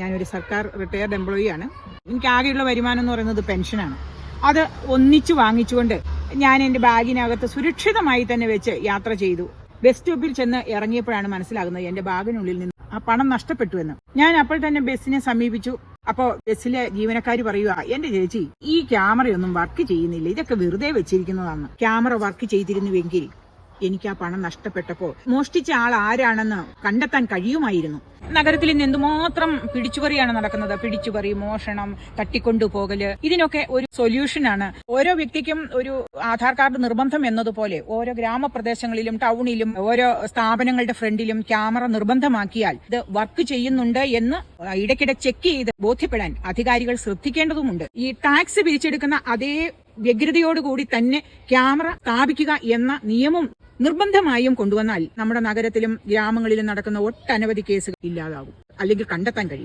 ഞാനൊരു സർക്കാർ retired employee ആണ്. എനിക്ക് ആകെയുള്ള വരുമാനം എന്ന് പറയുന്നത് പെൻഷനാണ് അത് ഒന്നിച്ചു വാങ്ങിച്ചുകൊണ്ട് ഞാൻ എന്റെ ബാഗിനകത്ത് സുരക്ഷിതമായി തന്നെ വെച്ച് യാത്ര ചെയ്തു. ബസ് സ്റ്റോപ്പിൽ ചെന്ന് ഇറങ്ങിയപ്പോഴാണ് മനസ്സിലാകുന്നത് എന്റെ ബാഗിനുള്ളിൽ നിന്ന് ആ പണം നഷ്ടപ്പെട്ടു എന്ന്. ഞാൻ അപ്പോൾ തന്നെ ബസ്സിനെ സമീപിച്ചു. അപ്പോൾ ബസ്സിലെ ജീവനക്കാർ പറയുക എന്റെ ചേച്ചി ഈ ക്യാമറയൊന്നും വർക്ക് ചെയ്യുന്നില്ല. ഇതൊക്കെ വെറുതെ വെച്ചിരിക്കുന്നതാണ്. ക്യാമറ വർക്ക് ചെയ്തിരുന്നുവെങ്കിൽ എനിക്ക് ആ പണം നഷ്ടപ്പെട്ടപ്പോൾ മോഷ്ടിച്ച ആൾ ആരാണെന്ന് കണ്ടെത്താൻ കഴിയുമായിരുന്നു. നഗരത്തിൽ ഇന്ന് എന്തുമാത്രം പിടിച്ചുപറിയാണ് നടക്കുന്നത്? പിടിച്ചുപറി മോഷണം തട്ടിക്കൊണ്ടുപോകൽ ഇതിനൊക്കെ ഒരു സൊല്യൂഷനാണ് ഓരോ വ്യക്തിക്കും ഒരു ആധാർ കാർഡ് നിർബന്ധം എന്നതുപോലെ ഓരോ ഗ്രാമപ്രദേശങ്ങളിലും ടൗണിലും ഓരോ സ്ഥാപനങ്ങളുടെ ഫ്രണ്ടിലും ക്യാമറ നിർബന്ധമാക്കിയാൽ ഇത് വർക്ക് ചെയ്യുന്നുണ്ട് എന്ന് ഇടയ്ക്കിടെ ചെക്ക് ചെയ്ത് ബോധ്യപ്പെടാൻ അധികാരികൾ ശ്രദ്ധിക്കേണ്ടതുമുണ്ട്. ഈ ടാക്സ് പിരിച്ചെടുക്കുന്ന അതേ വ്യഗ്രതയോടുകൂടി തന്നെ ക്യാമറ സ്ഥാപിക്കുക എന്ന നിയമം നിർബന്ധമായും കൊണ്ടുവന്നാൽ നമ്മുടെ നഗരത്തിലും ഗ്രാമങ്ങളിലും നടക്കുന്ന ഒട്ടനവധി കേസുകൾ ഇല്ലാതാകും. അല്ലെങ്കിൽ കണ്ടെത്താൻ കഴിയും.